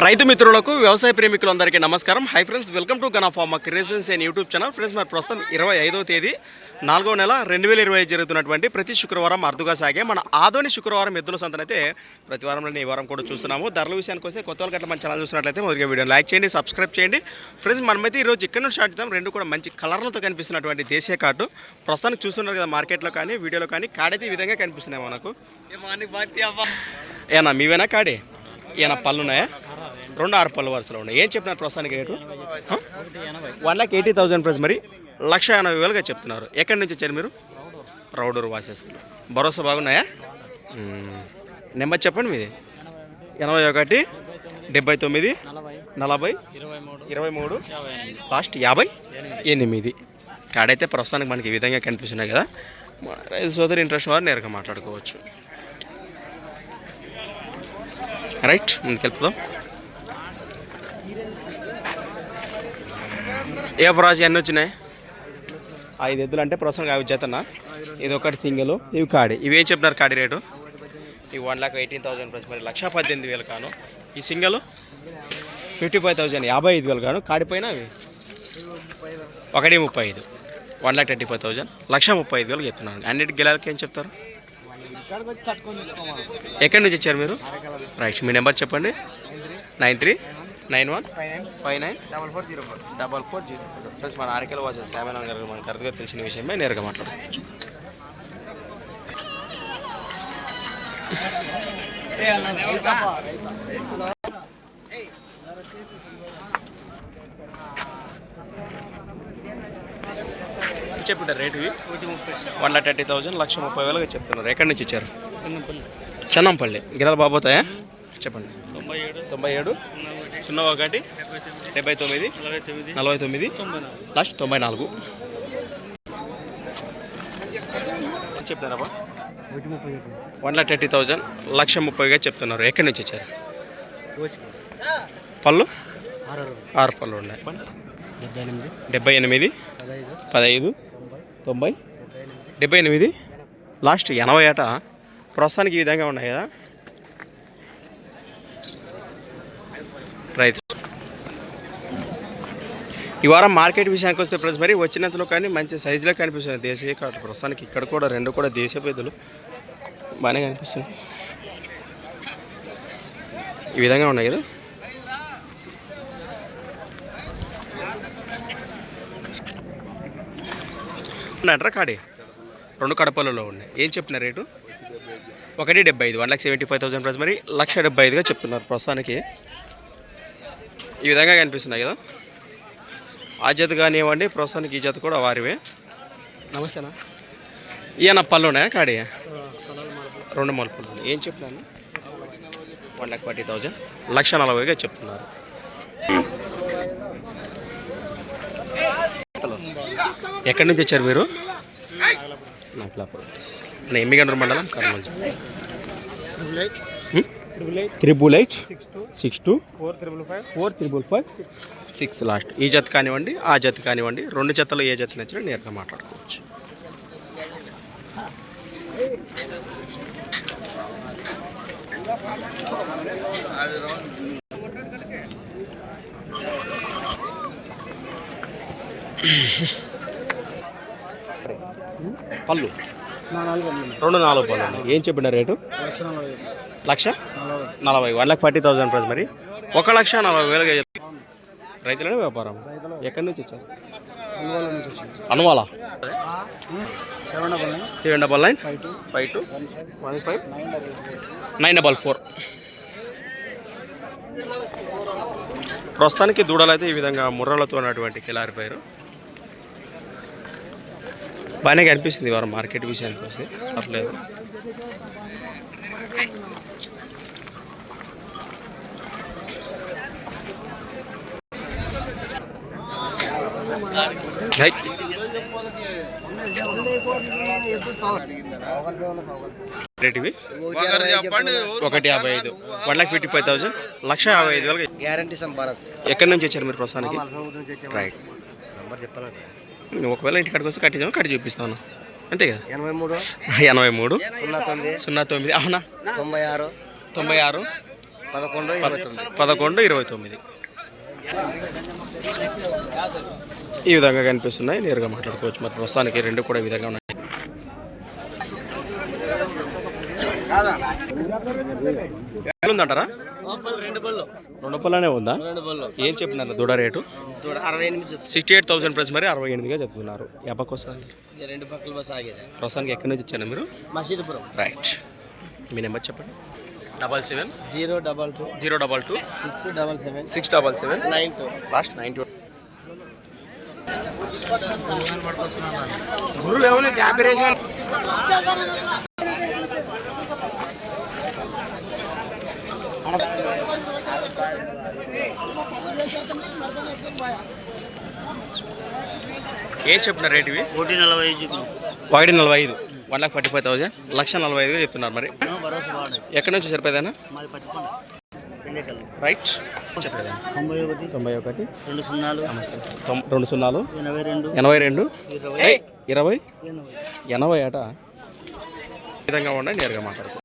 రైతు మిత్రులకు వ్యవసాయ ప్రేమికులందరికీ నమస్కారం. Hi friends welcome to Gana farmer creations and YouTube channel friends మరి ప్రస్తుతం ఇరవై ఐదో తేదీ నాలుగో నెల రెండు వేల ఇరవై జరుగుతున్నటువంటి ప్రతి శుక్రవారం అరుదుగా సాగే మన ఆదోని శుక్రవారం ఎద్దుల సంతనైతే ప్రతి వారంలో ఈ వారం కూడా చూస్తున్నాము. ధరల విషయానికి వస్తే కొత్త వాళ్ళకి అట్లా మన ఛానల్ చూసినట్లయితే మొదటిగా వీడియో లైక్ చేయండి సబ్స్క్రైబ్ చేయండి. ఫ్రెండ్స్ మనమైతే ఈరోజు ఇక్కడ నుంచి స్టార్ట్ చేద్దాం. రెండు కూడా మంచి కలర్లతో కనిపిస్తున్నటువంటి దేశీయ కార్డు ప్రస్తుతానికి చూస్తున్నారు కదా మార్కెట్లో కానీ వీడియోలో కానీ కాడైతే ఈ విధంగా కనిపిస్తున్నాయి మనకు. ఏనా మీవేనా కాడే? ఏనా పళ్ళు ఉన్నాయా రెండు ఆరు పళ్ళు వరుసలో ఉన్నాయి. ఏం చెప్పినారు ప్రస్తుతానికి rate? One lakh eighty thousand price మరి. లక్ష ఎనభై వేలుగా చెప్తున్నారు. ఎక్కడి నుంచి వచ్చారు మీరు? రౌడూరు వాసెస్ భరోసా బాగున్నాయా. నెంబర్ చెప్పండి మీది. ఎనభై ఒకటి డెబ్బై తొమ్మిది నలభై ఇరవై మూడు లాస్ట్ యాభై? ఎనిమిది. కాడైతే ప్రస్తుతానికి మనకి ఈ విధంగా కనిపిస్తున్నాయి కదా. రైతు సోదరు ఇంట్రెస్ట్ వారు నేరుగా మాట్లాడుకోవచ్చు. రైట్ ముందుకెళ్తాం ఏ ప్రాజెక్ట్ ఎన్ని వచ్చినాయి? ఐదు ఎద్దులు అంటే ప్రస్తుతం అవి జతన ఇది ఒకటి సింగిల్ ఇవి కాడి. ఇవి ఏం చెప్తున్నారు కాడి రేటు? ఇవి one lakh eighteen thousand plus మరి లక్ష పద్దెనిమిది వేలు కాను. ఈ సింగిల్ ఫిఫ్టీ ఫైవ్ థౌసండ్ యాభై ఐదు వేలు కాను. కాడిపోయినా అవి? ఒకటి ముప్పై ఐదు. One lakh thirty five thousand లక్ష ముప్పై ఐదు వేలు చెప్తున్నాను అన్నిటి గెలాలకి ఏం చెప్తారు? ఎక్కడి నుంచి వచ్చారు మీరు? రైట్ మీ నెంబర్ చెప్పండి. Nine three nine one? Five nine. Double four zero four. Double four zero friends మన ఆర్కెల్ వాచెస్ శామన్ గారు మనకు అర్థంగా తెలిసిన విషయమే నేరుగా మాట్లాడుకోవచ్చు. చెప్తారు rate one lakh thirty thousand లక్ష ముప్పై వేలుగా చెప్తున్నారు. ఎక్కడి నుంచి ఇచ్చారు? చెన్నంపల్లి. గిరాల బాబోతాయా చెప్పండి. తొంభై ఏడు. తొంభై ఏడు. సున్నా ఒకటి. డెబ్బై తొమ్మిది. నలభై తొమ్మిది. లాస్ట్ తొంభై నాలుగు. ఏడు వన్ లాక్ థర్టీ థౌజండ్. లక్ష ముప్పైగా చెప్తున్నారు. ఎక్కడి నుంచి వచ్చారు? పళ్ళు? ఆరు పళ్ళు ఉన్నాయి. డెబ్బై ఎనిమిది. పదహైదు. తొంభై. డెబ్బై ఎనిమిది డెబ్బై ఎనిమిది. లాస్ట్ ఎనభై ఏట. ప్రస్తుతానికి ఈ విధంగా ఉన్నాయి కదా. ఈ వారం మార్కెట్ విషయానికి వస్తే ప్లస్ మరి వచ్చినంతలో కానీ మంచి సైజులో కనిపిస్తుంది. దేశీయ కాటు ప్రస్తుతానికి ఇక్కడ కూడా రెండు కూడా దేశీయ పెద్దలు బాగానే కనిపిస్తుంది ఈ విధంగా ఉన్నాయి కదా? ఉన్నాయంటారా కాడి? రెండు కడపలలో ఉన్నాయి. ఏం చెప్తున్నారు రేటు? ఒకటి డెబ్బై ఐదు one lakh seventy five thousand price మరి లక్ష డెబ్బై ఐదుగా చెప్తున్నారు ప్రస్తుతానికి. ఈ విధంగా కనిపిస్తున్నాయి కదా? ఆ జత కానివ్వండి ప్రస్తుతానికి ఈ జత కూడా వారివే. నమస్తేనా? ఈయన పళ్ళు ఉన్నాయా కాడి రెండు మలుపులు. ఏం చెప్తున్నాను వన్ లాక్ ఫార్టీ థౌజండ్. లక్ష నలభైగా చెప్తున్నారు. ఎక్కడి నుంచి వచ్చారు మీరు? నాకులాపురం ఎమ్మిగండ్ర మండలం Kurnool. Triple eight six two four triple five four triple five six six last ఈ జత కానివ్వండి ఆ జత కానివ్వండి రెండు జతలు ఏ జత నచ్చినా నేరుగా మాట్లాడుకోవచ్చు. పళ్ళు. రెండు నాలుగు పళ్ళు. ఏం చెప్పిన రేటు? లక్ష? నలభై. One lakh forty thousand price మరి. ఒక లక్ష నలభై వేలుగా రైతులనే వ్యాపారం. ఎక్కడి నుంచి వచ్చారు? అనువాలా seven double nine. Five two. One five. Nine double four. ప్రస్తుతానికి దూడలు అయితే ఈ విధంగా ముర్రలతో ఉన్నటువంటి కిలారి పైరు. బాగానే కనిపిస్తుంది వారు మార్కెట్ విషయానికి వస్తే. అట్లేదు హై. రేట్ ఇవి ఒకటి యాభై ఐదు. One lakh fifty five thousand లక్ష యాభై ఐదు వేలకి గ్యారంటీ సంపారక్ ఎక్కడి నుంచి వచ్చారు మీరు ప్రస్తుతానికి? రైట్ నంబర్ చెప్పాలంటే ఒకవేళ ఇంటికాడికి వస్తే కట్టించాము కట్టి చూపిస్తాను. అంతే కదా? ఎనభై మూడు. ఎనభై మూడు. సున్నా తొమ్మిది. సున్నా తొమ్మిది. అవునా? తొంభై ఆరు. తొంభై ఆరు. పదకొండు పదకొండు ఇరవై తొమ్మిది. ఈ విధంగా కనిపిస్తున్నాయి. నేరుగా మాట్లాడుకోవచ్చు. మరి ప్రస్తుతానికి రెండు కూడా ఈ విధంగా ఉన్నాయి. ఉందంటారా? రెండు పళ్ళనే ఉందా? ఏం చెప్పినారు? దూడ rate? Sixty eight thousand price మరి అరవై ఎనిమిదిగా చెప్తున్నారు. ఎప్పకి వస్తుంది రెండు పక్కల బస్ ఆగేది ప్రస్తుతానికి ఎక్కడి నుంచి ఇచ్చారు మీరు? మసీదుపురం. రైట్ మీ నెంబర్ చెప్పండి. Double seven zero double two. Zero double two. Six double seven. Six double seven nine two. Last nine two ఏం చెప్పినారు రేట్ ఇవి? ఒకటి నలభై ఐదు ఒకటి నలభై ఐదు. One lakh forty five thousand. లక్ష నలభై ఐదుగా చెప్తున్నారు మరి. ఎక్కడి నుంచి సరిపోయేదానా? మాది పచ్చికొండ. పెండేకల్ రైట్. తొంభై ఒకటి తొంభై ఒకటి. రెండు సున్నాలు. రెండు సున్నాలు. ఎనభై రెండు. ఎనభై రెండు. ఇరవై. ఎనభై. అట. విధంగా ఉండండి నేరుగా మాట్లాడుకో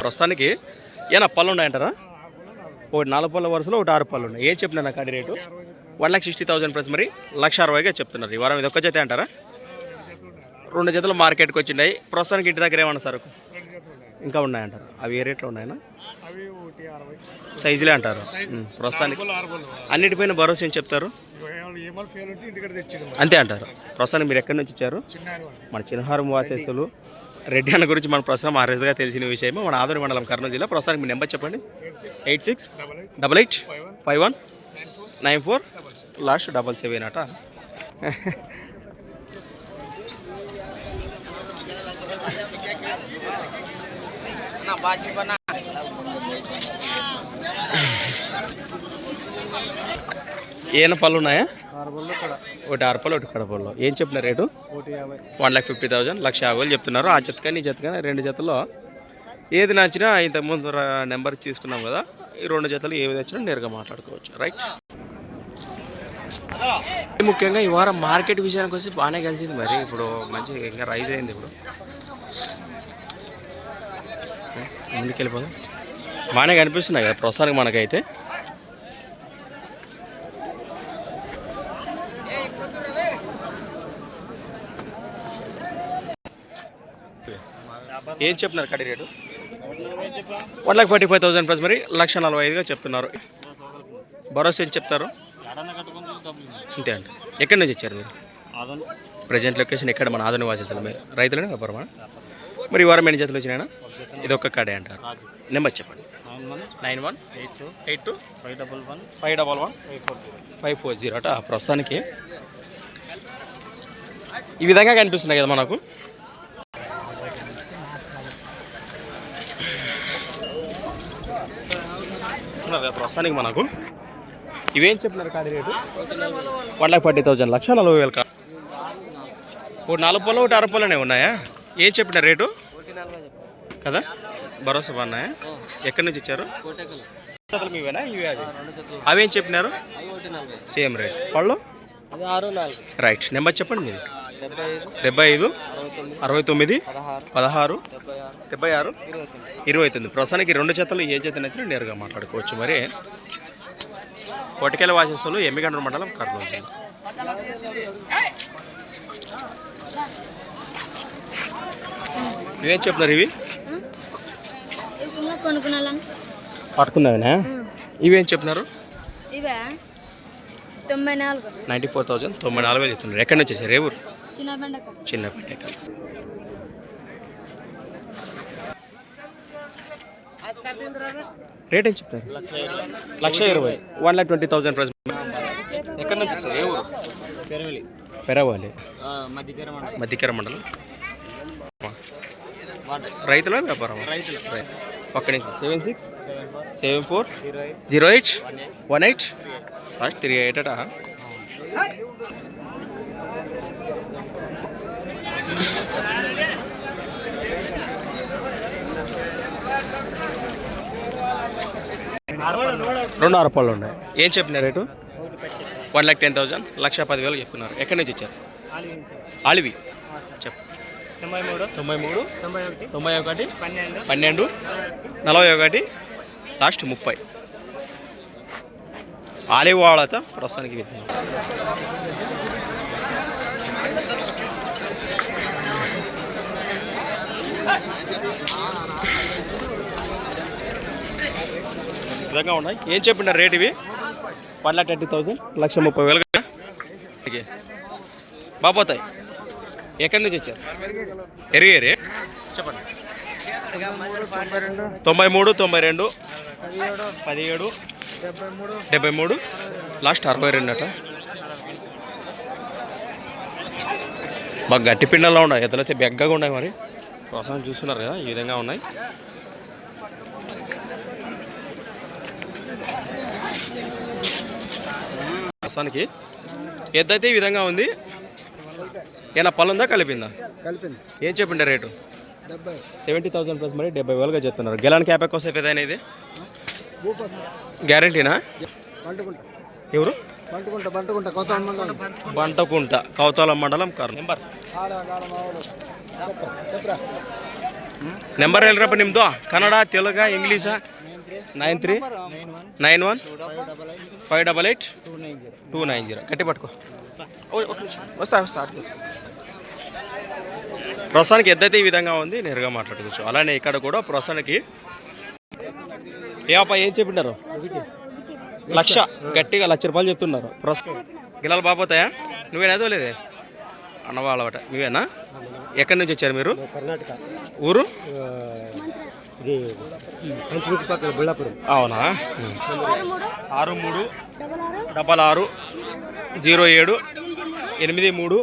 ప్రస్తుతానికి ఏనా పళ్ళు ఉన్నాయంటారా? ఒకటి నాలుగు పళ్ళ వరుసలో ఒకటి ఆరు పళ్ళు ఉన్నాయి. ఏం చెప్పినా నాకు అడి rate? One lakh sixty thousand plus మరి లక్ష అరవైగా చెప్తున్నారు. ఈ వారం ఇది ఒక్క జత అంటారా? రెండు జతలు మార్కెట్కి వచ్చినాయి ప్రస్తుతానికి ఇంటి దగ్గర ఏమన్నా సరుకు ఇంకా ఉన్నాయంటారు. అవి ఏ రేట్లో ఉన్నాయన్నా? సైజులే అంటారు. ప్రస్తుతానికి అన్నిటిపైన భరోసా ఏం చెప్తారు? అంతే అంటారు. ప్రస్తుతానికి మీరు ఎక్కడి నుంచి ఇచ్చారు మన చిన్నహారం వాసేస్తులు రెడ్డి అన్న గురించి మన ప్రస్తుతం అరెస్ట్గా తెలిసిన విషయమే. మన ఆదోని మండలం కర్నూలు జిల్లా. ప్రస్తుతానికి మీ నెంబర్ చెప్పండి. Eight six double eight five one nine four last double seven అట. ఏమైనా పళ్ళు ఉన్నాయా? ఒకటి ఆరు పళ్ళు ఒకటి కడపళ్ళు. ఏం చెప్పిన rate? One lakh fifty thousand లక్ష యాభై వేలు చెప్తున్నారు. ఆ జత కానీ ఈ జత కానీ రెండు జతలో ఏది నచ్చినా ఇంతకుముందు నెంబర్ తీసుకున్నాం కదా ఈ రెండు జతలు ఏది నచ్చినా నేరుగా మాట్లాడుకోవచ్చు. రైట్ ముఖ్యంగా ఈ వారం మార్కెట్ విషయానికి వస్తే బాగానే కలిసింది మరి. ఇప్పుడు మంచి ఇంకా రైజ్ అయింది ఇప్పుడు. ముందుకు వెళ్ళిపోదాం బాగానే కనిపిస్తున్నాయి కదా ప్రస్తుతానికి మనకైతే. ఏం చెప్తున్నారు కడి rate? One lakh forty five thousand plus మరి లక్ష నలభై ఐదుగా చెప్తున్నారు. భరోసా ఏం చెప్తారు? అంతే అండి. ఎక్కడి నుంచి ఇచ్చారు మీరు? ప్రజెంట్ లొకేషన్ ఎక్కడ మన ఆధునిక వాసేసారు మీరు? రైతులనే వ్యాపారమా? మరి ఈ వారం ఎన్ని జతలు వచ్చినాయనా? ఇది ఒక్క కాడే అంటారు. నెంబర్ చెప్పండి. Nine one eight two eight two five double one five double one five four zero అట. ప్రస్తుతానికి ఈ విధంగా కనిపిస్తున్నాయి కదా మనకు. ప్రస్తుతానికి మనకు? ఇవేం చెప్పినారు కాదు rate? One lakh forty thousand లక్ష నలభై వేలు కా ఒకటి నాలుగు పొలం ఒకటి అర పొలనే ఉన్నాయా? ఏం చెప్పిన రేటు? నలభై కదా? భరోసా బాగున్నాయా? ఎక్కడి నుంచి ఇచ్చారు కోటెకల్. జతలు మీవేనా? ఇవే అవి అవేం చెప్పినారు? Same rate. వాళ్ళు రైట్. నెంబర్ చెప్పండి మీది డెబ్బై ఐదు. అరవై తొమ్మిది. పదహారు. డెబ్బై ఆరు. ఇరవై తొమ్మిది. ప్రస్తుతానికి రెండు జతలు ఏ జత నచ్చినా నేరుగా మాట్లాడుకోవచ్చు మరి. కోటికెల వాసస్సులు ఎమ్మిగండ్ర మండలం కర్నూలు జిల్లా. ఇవేం చెప్తున్నారు ఇవి? ఇంకా కొనుక్కున్నాను పట్టుకున్నావినా ఇవేం చెప్తున్నారు? ఇవే తొంభై నాలుగు. నైంటీ ఫోర్ థౌజండ్ తొంభై నాలుగు వేలు చెప్తున్నారు. ఎక్కడి నుంచి వచ్చారు? చిన్న బెండకాయ చిన్న పెట్టేక రేట్ ఏం చెప్తారు లక్ష ఇరవై. One lakh twenty thousand price ఎక్కడి నుంచి వచ్చారు? ఏ ఊరు? పెరవలి. పెరవాలి. మధ్యకర మండలం. మధ్యకర మండలం. వాటర్ రైతుల వ్యాపారం రైతులు. రైట్ ఒక్క నిమిషం. Seven six seven four zero eight one eight first three eight అట రెండు అరపాలు ఉన్నాయి. ఏం చెప్పిన rate? One lakh ten thousand లక్ష పదివేలు చెప్తున్నారు. ఎక్కడి నుంచి ఇచ్చారు? ఆలివి. చెప్పండి తొంభై మూడు. తొంభై మూడు. తొంభై ఒకటి. తొంభై ఒకటి. పన్నెండు. పన్నెండు. నలభై ఒకటి. లాస్ట్ ముప్పై. ఆలివాళత ప్రస్తుతానికి విత్తనం విధంగా ఉన్నాయి. ఏం చెప్పినారు రేట్ ఇవి? వన్ లాక్ థర్టీ థౌజండ్ లక్ష ముప్పై వేలు. బాపోతాయి ఎక్కడి నుంచి వచ్చారు? ఎరిగేరి. చెప్పండి. తొంభై మూడు తొంభై రెండు పదిహేడు డెబ్బై మూడు లాస్ట్ అరవై రెండు అట. బాగా గట్టి పిండల్లో ఉన్నాయి ఎదులైతే బెగ్గగా ఉన్నాయి మరి. ప్రస్తుతం చూస్తున్నారు కదా ఈ విధంగా ఉన్నాయి. ప్రస్తుతానికి ఎద్దైతే ఈ విధంగా ఉంది. ఏనా పళ్ళుందా కలిపిందా? కలిపింది. ఏం చెప్పిండే రేటు? సెవెంటీ థౌసండ్ ప్లస్ మరి డెబ్బై వేలుగా చెప్తున్నారు. గెలాన్ క్యాప్ ఎక్కువ సేపు ఏదైనా ఇది? గ్యారంటీనా? ఎవరు? బంటకుంట కౌతాల మండలం. Car number? నెంబర్ వెళ్ళరప్ప నిమ్దో కన్నడ తెలుగా ఇంగ్లీషా? Nine three? Nine one. Five double eight. Two nine zero. కట్టి పట్టుకో. ఒక నిమిషం. వస్తా వస్తా ప్రస్తుతానికి ఎద్దైతే ఈ విధంగా ఉంది నేరుగా మాట్లాడుకోవచ్చు. అలానే ఇక్కడ కూడా ప్రస్తుతానికి ఏ అప్ప ఏం చెప్పిండారు లక్ష గట్టిగా లక్ష రూపాయలు చెప్తున్నారు. ప్రస్తుతం గిలాలు బాపోతాయా నువ్వేనా లేదే అన్నవాళ్ళవట నువ్వేనా? ఎక్కడి నుంచి వచ్చారు మీరు? కర్ణాటక ఊరు? అవునా? ఆరు మూడు. డబల్ ఆరు జీరో ఏడు ఎనిమిది మూడు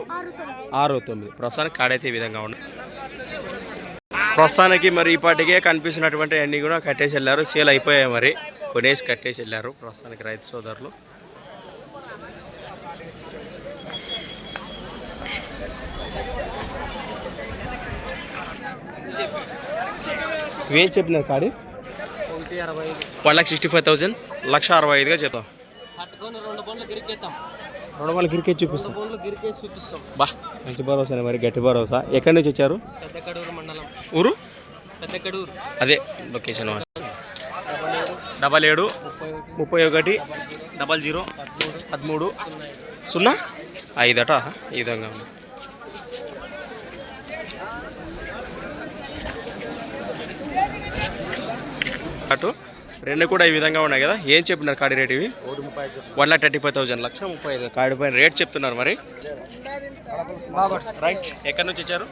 ఆరు తొమ్మిది. ప్రస్తుతానికి కాడైతే ఈ విధంగా ఉంది ప్రస్తుతానికి మరి ఈ పాటికే కనిపిస్తున్నటువంటి అన్నీ కూడా కట్టేసి వెళ్ళారు. సేల్ అయిపోయాయి మరి. కొనేసి కట్టేసి వెళ్ళారు ప్రస్తుతానికి రైతు సోదరులు. ఇవేం చెప్పినారు కాడి one lakh sixty five thousand లక్ష అరవై ఐదుగా చెప్తాం రెండు వందల క్రికెట్ చూపిస్తాం. గిరికేసి చూపిస్తాం. బా. మంచి భరోసా మరి గట్టి భరోసా. ఎక్కడి నుంచి వచ్చారు? పెద్దకడూరు మండలం. ఊరు? పెద్దకడూరు. అదే లొకేషన్ డబల్ ఏడు ముప్పై ఒకటి డబల్ జీరో పదమూడు సున్నా? ఐదట ఈ విధంగా ఉంది. అటు? రెండు కూడా ఈ విధంగా ఉన్నాయి కదా? ఏం చెప్పినారు కాడి రేట్ ఇవి? One lakh thirty five thousand లక్ష. ముప్పై ఐదు కాడి పైన రేట్ చెప్తున్నారు మరి. రైట్. ఎక్కడి నుంచి వచ్చారు?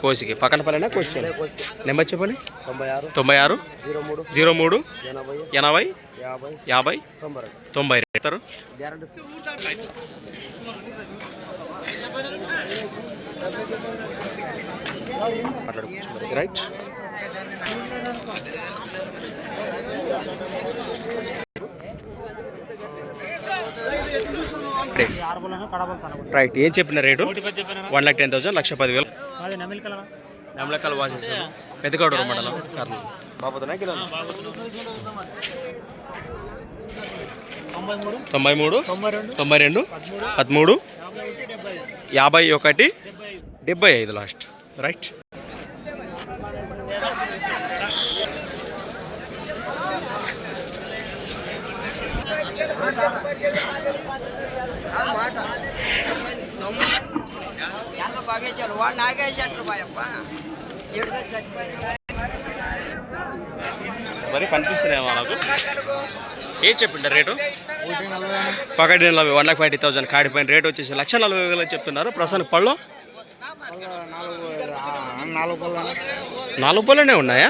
కోసికి. పక్కన పల్లెనా? కోసి నెంబర్ చెప్పండి. తొంభై ఆరు. జీరో మూడు. ఎనభై. యాభై. తొంభై గ్యారంటీ. మాట్లాడుకోవచ్చు రైట్. రైట్ ఏం చెప్పిన rate? One lakh ten thousand లక్ష పదివేలు. నమిలికల నెమలకాలు వాసేస్తాను పెద్దగౌడూరు మండలం కర్నూలు. బాబోతున్నా కిలో తొంభై మూడు. తొంభై రెండు. పదమూడు. యాభై ఒకటి డెబ్బై ఐదు లాస్ట్. రైట్ ఎంత బాగేశారు నాగేసేట్లు బాయప్ప మరి కనిపిస్తున్నాయి మనకు ఏం చెప్పిండ రేటు? ఒకటి నలభై వన్ లాక్ ఫైవ్ థౌసండ్ కాడిపోయిన రేట్ వచ్చేసి లక్ష నలభై వేలు అని చెప్తున్నారు. నాలుగు పళ్ళు నాలుగు పళ్ళనే ఉన్నాయా?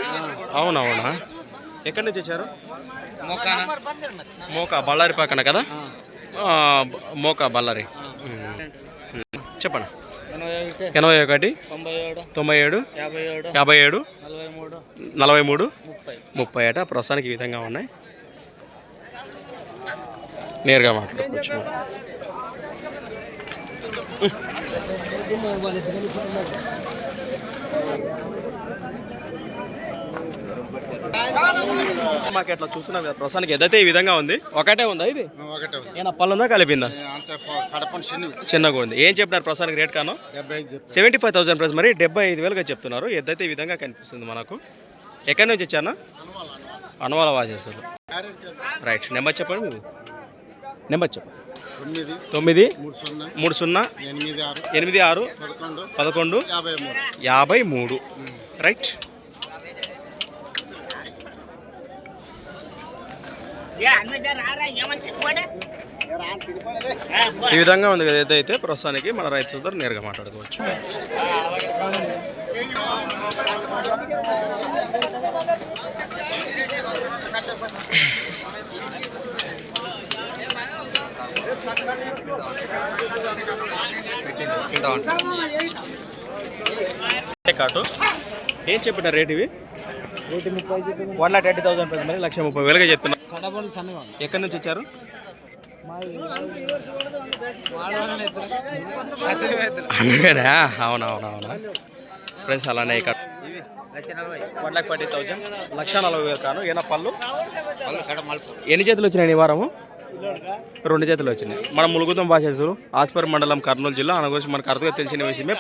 అవునవునా? ఎక్కడి నుంచి వచ్చారు? మోకా బళ్ళారి పక్కన కదా? మోకా బళ్ళారి. చెప్పండి ఎనభై ఒకటి తొంభై ఏడు యాభై ఏడు నలభై మూడు ముప్పై. అట ప్రస్తుతానికి ఈ విధంగా ఉన్నాయి. నేరుగా మాట్లాడుకోవచ్చు మార్కెట్లో చూస్తున్నాం కదా ప్రస్తుతానికి ఎదైతే ఈ విధంగా ఉంది ఒకటే ఉందా ఇది? ఒకటే ఏనా పళ్ళు ఉందా కలిపిందా? చిన్నగా ఉంది. ఏం చెప్పినారు ప్రస్తుతానికి రేట్ కాను? సెవెంటీ ఫైవ్ థౌసండ్ ప్రైస్ మరి డెబ్బై ఐదు వేలుగా చెప్తున్నారు. ఎద్దైతే ఈ విధంగా కనిపిస్తుంది మనకు. ఎక్కడి నుంచి వచ్చానా అనవాల వాసేస్తారు రైట్ నెంబర్ చెప్పండి. మీరు నెంబర్ చెప్పండి. తొమ్మిది మూడు సున్నా ఎనిమిది ఆరు పదకొండు యాభై మూడు. రైట్. ఈ విధంగా ఉంది కదా ఏదైతే ప్రస్తుతానికి మన రైతులతో నేరుగా మాట్లాడుకోవచ్చు. కాటు ఏం చెప్పిన రేట్ ఇవి? వన్ లాక్ థర్టీ థౌసండ్ మరి లక్ష ముప్పై వేలుగా చెప్తున్నా కడపని సన్నగా ఎక్కడి నుంచి వచ్చారు? అనగానే అవునవునవునా? ఫ్రెండ్స్ అలానే ఇక్కడ. వన్ లాక్ ఫార్టీ థౌసండ్ లక్ష నలభై వేలు కాను. ఏనా పళ్ళు. ఎన్ని చేతులు వచ్చినాయి ఈ వారము? రెండు చేతులు వచ్చినాయి. మన ములుగుతం భాషలు ఆస్పర్ మండలం కర్నూలు జిల్లా. గురించి మనకు అర్థంగా తెలిసిన విషయమే.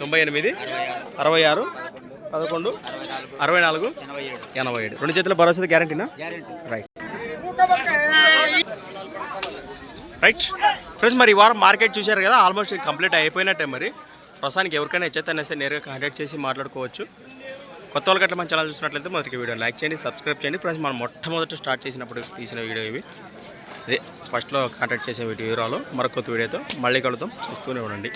తొంభై ఎనిమిది అరవై ఆరు. పదకొండు. అరవై నాలుగు. ఎనభై ఏడు. రెండు చేతుల భరోసా గ్యారంటీనా? రైట్ రైట్ ఫ్రెండ్స్ మరి ఈ వారం మార్కెట్ చూశారు కదా ఆల్మోస్ట్ కంప్లీట్ అయిపోయినట్టే మరి. ప్రస్తుతానికి ఎవరికైనా ఇచ్చేత అనేసి నేరుగా కాంటాక్ట్ చేసి మాట్లాడుకోవచ్చు. కొత్త వాళ్ళకి అట్లా మన ఛానల్ చూసినట్లయితే మొదటి వీడియో లైక్ చేయండి సబ్స్క్రైబ్ చేయండి. ఫ్రెండ్స్ మనం మొట్టమొదటి స్టార్ట్ చేసినప్పుడు తీసిన వీడియో ఇవి. అదే ఫస్ట్లో కాంటాక్ట్ చేసే వీడియో వివరాలు. మరొక కొత్త వీడియోతో మళ్ళీ కలుద్దాం. చూస్తూనే ఉండండి.